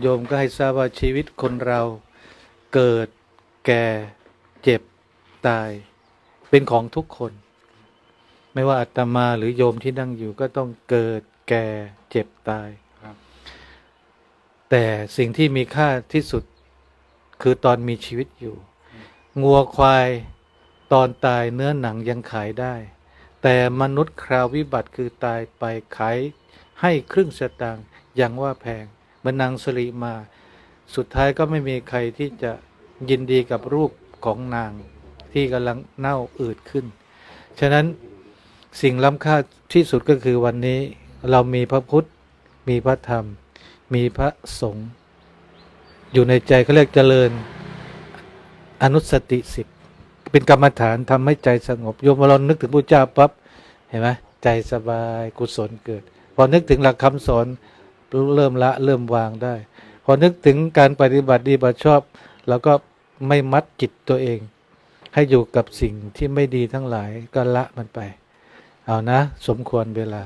โยมก็ให้ทราบว่าชีวิตคนเราเกิดแก่เจ็บตาย เป็นของทุกคน ไม่ว่าอาตมาหรือโยมที่นั่งอยู่ก็ต้องเกิดแก่เจ็บตายครับแต่สิ่งที่มีค่าที่สุดคือตอนมีชีวิตอยู่ งัวควายตอนตายเนื้อหนังยังขายได้ แต่มนุษย์คราววิบัติคือตายไปขายให้ครึ่งสตางค์ยังว่าแพง เหมันนางสริมา สุดท้ายก็ไม่มีใครที่จะยินดีกับรูปของนางที่กำลังเน่าอืดขึ้น ฉะนั้นสิ่งล้ำค่าที่สุดก็คือวันนี้เรามีพระพุทธ มีพระธรรม มีพระสงฆ์อยู่ในใจเขาเรียกเจริญอนุสติสิบเป็นกรรมฐานทำให้ใจสงบโยมพอเรานึกถึงพระเจ้าปั๊บเห็นไหมใจสบายกุศลเกิด พอนึกถึงหลักคำสอน เริ่มละเริ่มวางได้ พอนึกถึงการปฏิบัติดีบัติชอบเราก็ไม่มัดจิตตัวเอง ให้อยู่กับสิ่งที่ไม่ดีทั้งหลายก็ละมันไป เอานะ สมควรเวลา